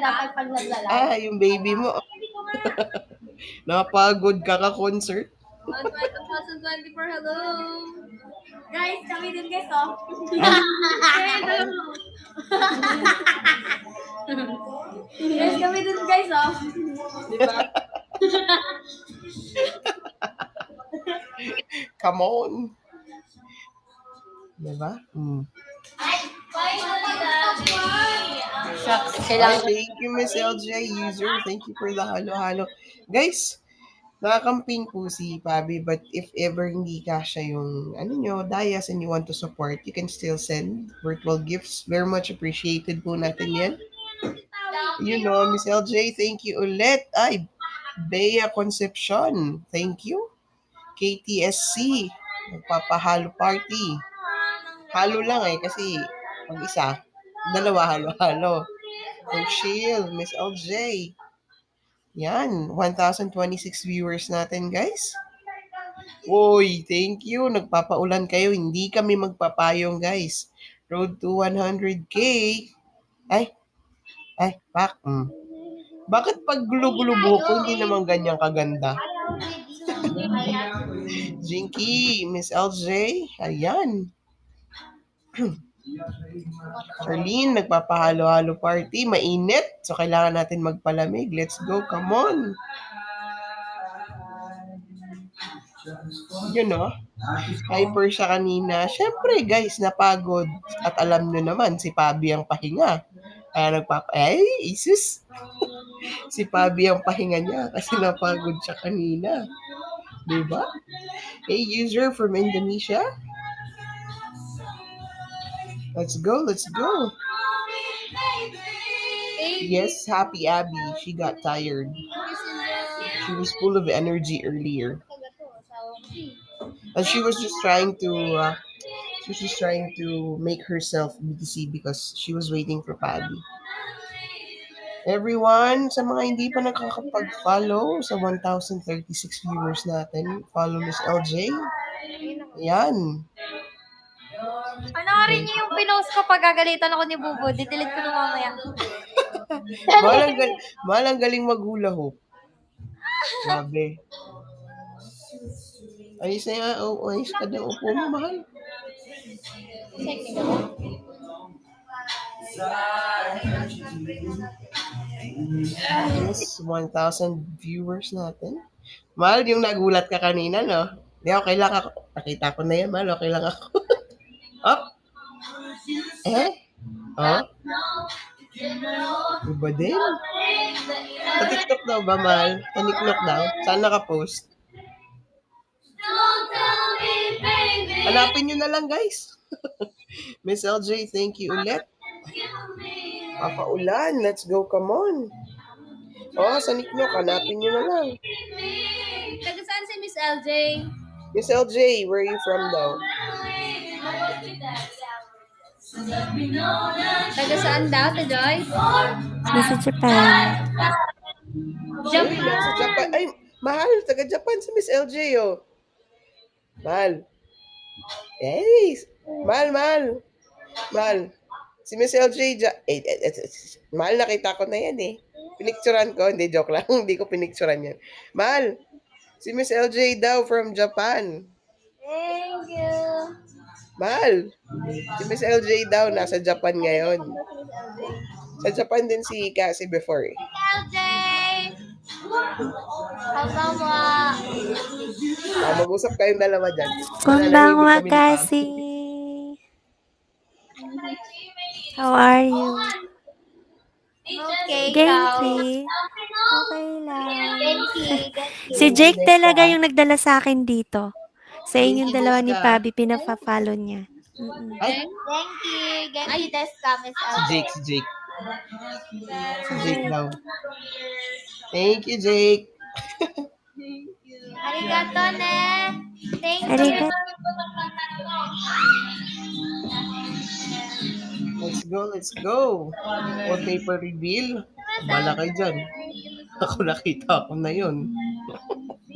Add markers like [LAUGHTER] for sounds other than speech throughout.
dapat pag naglalaro. Ah, yung baby mo. [LAUGHS] Napagod ka ka-concert. 2024, hello! Guys, kami din guys, oh. guys, kami din guys, oh. Come on. Diba? Hmm. Kailangan thank you, Miss LJ user. Thank you for the halo-halo. Guys, nakakamping po si Pabi, but if ever hindi kasha yung ano nyo, Dayas and you want to support, you can still send virtual gifts. Very much appreciated po natin yan. You know, Miss LJ, thank you ulit. Ay, Bea Concepcion, thank you. KTSC, magpapahalo party. Halo lang eh, kasi pag isa, dalawa halo-halo. Rochelle, Miss LJ. Yan, 1,026 viewers natin, guys. Uy, thank you. Nagpapaulan kayo. Hindi kami magpapayong, guys. Road to 100k. Ay, ay, pak. Mm. Bakit pag gulo-gulo buhok ko, hindi naman ganyan kaganda? Jinky, Miss LJ. Ayan. [CLEARS THROAT] Charlene, nagpapahalo-halo party. Mainit. So, kailangan natin magpalamig. Let's go. Come on. You know? Hyper siya kanina. Siyempre, guys, napagod. At alam nyo naman, si Pabi ang pahinga. Kaya nagpapa... Ay, Isus! [LAUGHS] si Pabi ang pahinga niya kasi napagod siya kanina. Diba? Hey, user from Indonesia. Let's go, let's go. Yes, happy Abby. She got tired. She was full of energy earlier. And she was just trying to uh, she was just trying to make herself busy because she was waiting for Paddy. Everyone, sa mga hindi pa nakakapag-follow sa 1,036 viewers natin, follow Miss LJ. Ayan. Panoorin niyo yung pinost ko pag gagalitan ako ni Bubo. Didelete ko na mamaya. [LAUGHS] Malang, gal malang galing maghula hoop. Sabi. Ayos na yan. Oh, ayos ka na. Upo mo, mahal. Yes, 1,000 viewers natin. Mahal, yung nagulat ka kanina, no? Hindi, okay lang ako. Nakita ko na yan, mahal. Okay lang ako. [LAUGHS] oh? Eh? Oh? Iba din. Sa TikTok daw ba, mahal? Sa TikTok daw? Saan naka-post? Hanapin nyo na lang, guys. [LAUGHS] Miss LJ, thank you ulit. Papaulan. Let's go, come on. Oh, sa Niknok, hanapin nyo na lang. Taga saan si Miss LJ? Miss LJ, where are you from daw? Taga saan daw, Ate Joy? Nasa Japan. Uy, nasa Japan. Ay, mahal. Taga Japan si Miss LJ, oh. Mahal. Yes. Mahal, mahal. Mahal. Si Miss LJ, ja- eh, eh, eh, eh, mahal, nakita ko na yan eh. Pinicturan ko. Hindi, joke lang. [LAUGHS] Hindi ko pinicturan yan. Mahal. Si Miss LJ daw from Japan. Thank you. Mahal. Si Miss LJ daw nasa Japan ngayon. Sa Japan din si Cassie before eh. LJ! Kasama. Ah, mag-usap kayong dalawa dyan. Konbanwa kasi. How are you? Okay. Genki. Okay lang. Genki. Si Jake talaga yung nagdala sa akin dito. Sa inyong dalawa ni Pabi, pinafa-follow niya. Mm-mm. Ay, Genki. Genki desu ka, Miss si. Jake, si Jake. Si Jake daw. Thank you, Jake. Arigato, ne. Thank you. Arigato. Let's go, let's go. What paper reveal? Bala kayo dyan. Ako nakita ko na yun.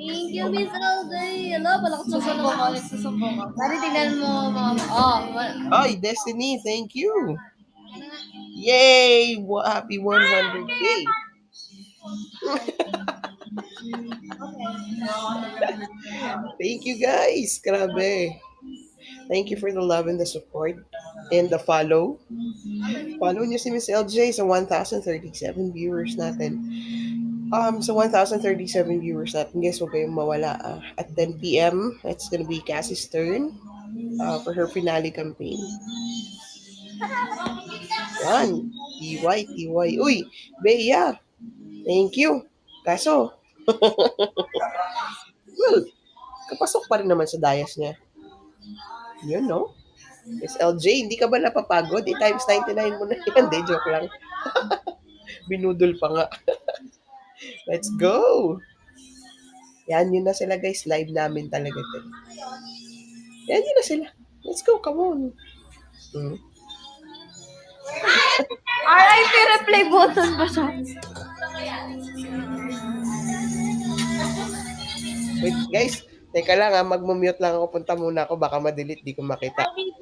Thank you, Miss LJ. Hello, balak susumbong ko. Nagsusumbong ko. Bari, tingnan mo, mama. Oh. Ay, Destiny, thank you. Yay! Wa- Happy 100K! [LAUGHS] Thank you guys! Grabe! Thank you for the love and the support and the follow. Follow niyo si Miss LJ sa 1,037 viewers natin. Um, sa 1,037 viewers natin, guys, huwag kayong mawala. ah. at 10 p.m., it's gonna be Cassie's turn uh, for her finale campaign. Yan. TY, TY. Uy, Bea. Thank you. Kaso, [LAUGHS] well, kapasok pa rin naman sa dayas niya. Yun, no? Miss LJ, hindi ka ba napapagod? I-times 99 mo na [LAUGHS] yan. Hindi, joke lang. [LAUGHS] Binudol pa nga. Let's go! Yan, yun na sila guys. Live namin talaga ito. Yan, yun na sila. Let's go, come on. Hmm. RIP replay button ba siya? Wait, guys. Teka lang ha, mag-mute lang ako. Punta muna ako. Baka ma-delete, di ko makita. Okay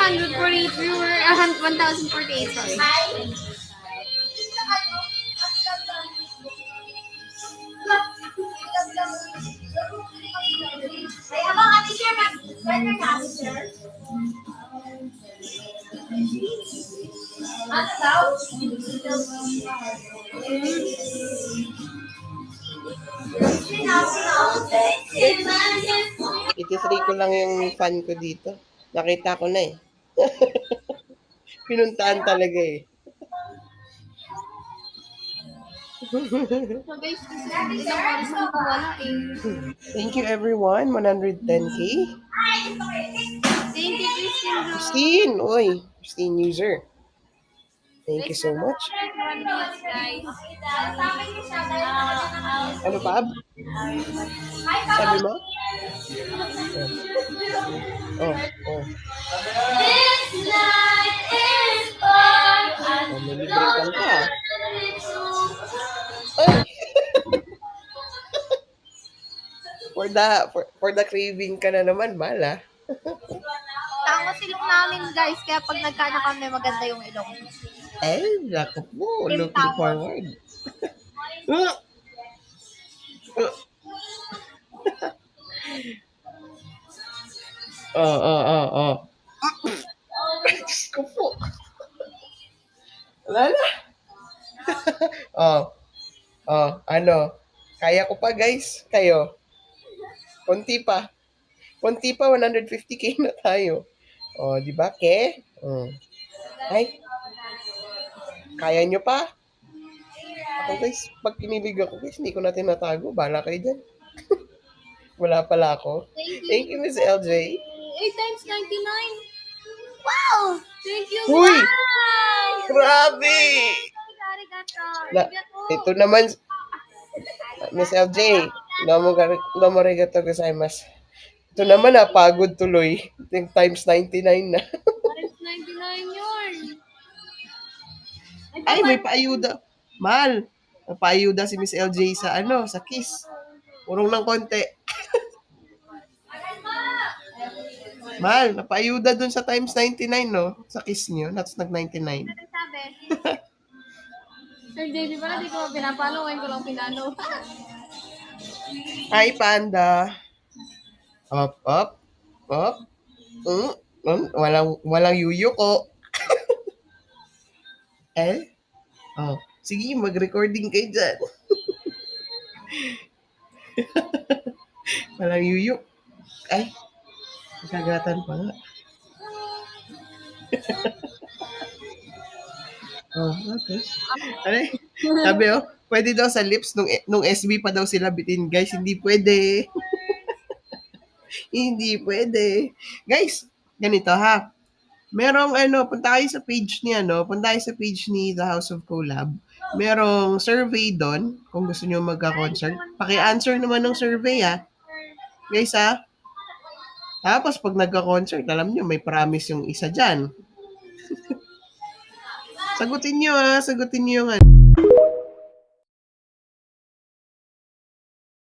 148 viewer, ah, 1,048, sorry. Ay, abang ate share na. Better na ate share. Ano daw? Iti-three ko lang yung fan ko dito. Nakita ko na eh. [LAUGHS] Pinuntaan talaga eh. Eh. Thank you everyone. 110k. Thank you, Christine. Christine! Oy, Christine user. Thank you so much. Minute, guys. Ano pa? Sabi mo? Oh, oh. This night is oh may libre ka. Ay! [LAUGHS] for the for, for the craving ka na naman, mala. [LAUGHS] Tango silong namin, guys. Kaya pag nagkana kami, maganda yung ilong. Po. Team Looking forward. [LAUGHS] Oh, oh, oh, oh. Diyos ko po. Wala na. [LAUGHS] oh. Oh, ano? Kaya ko pa, guys. Kayo. Konti pa. Konti pa, 150k na tayo. Oh, di ba, ke? Oh. Ay, kaya nyo pa? Ako guys, pag kinilig ako guys, hindi ko na tinatago. Bala kayo dyan. [LAUGHS] Wala pala ako. Thank you. Thank you, Miss LJ. 8 times 99. Wow! Thank you. Uy! Wow! Grabe! Na, ito naman, Miss LJ, domo gari- domo arigato gozaimasu. Ito naman ah, pagod tuloy. Yung times 99 na. [LAUGHS] Times 99 yun. Ay, may paayuda. Mal, may paayuda si Miss LJ sa ano, sa kiss. Urong ng konti. Mal, napaayuda dun sa times 99, no? Sa kiss niyo, not nag-99. Ano sabi? [LAUGHS] Sir JB pala, di ko pinapalo. Ngayon ko lang pinalo. Hi, Panda. Up, up, up. Mm, mm, walang, walang yuyo ko. [LAUGHS] eh? Oh, sige, mag-recording kayo dyan. [LAUGHS] walang yuyo. Ay, kagatan pa nga. [LAUGHS] oh, okay. Eh? Sabi oh, pwede daw sa lips nung, nung SB pa daw sila bitin. Guys, hindi pwede. [LAUGHS] hindi pwede. Guys, ganito ha. Merong ano, punta kayo sa page ni ano, punta kayo sa page ni The House of Collab. Merong survey doon kung gusto niyo magka-concert. Paki-answer naman ng survey ha. Guys ha. Tapos pag nagka-concert, alam niyo may promise yung isa diyan. [LAUGHS] Sagutin nyo ah, sagutin nyo yung ano.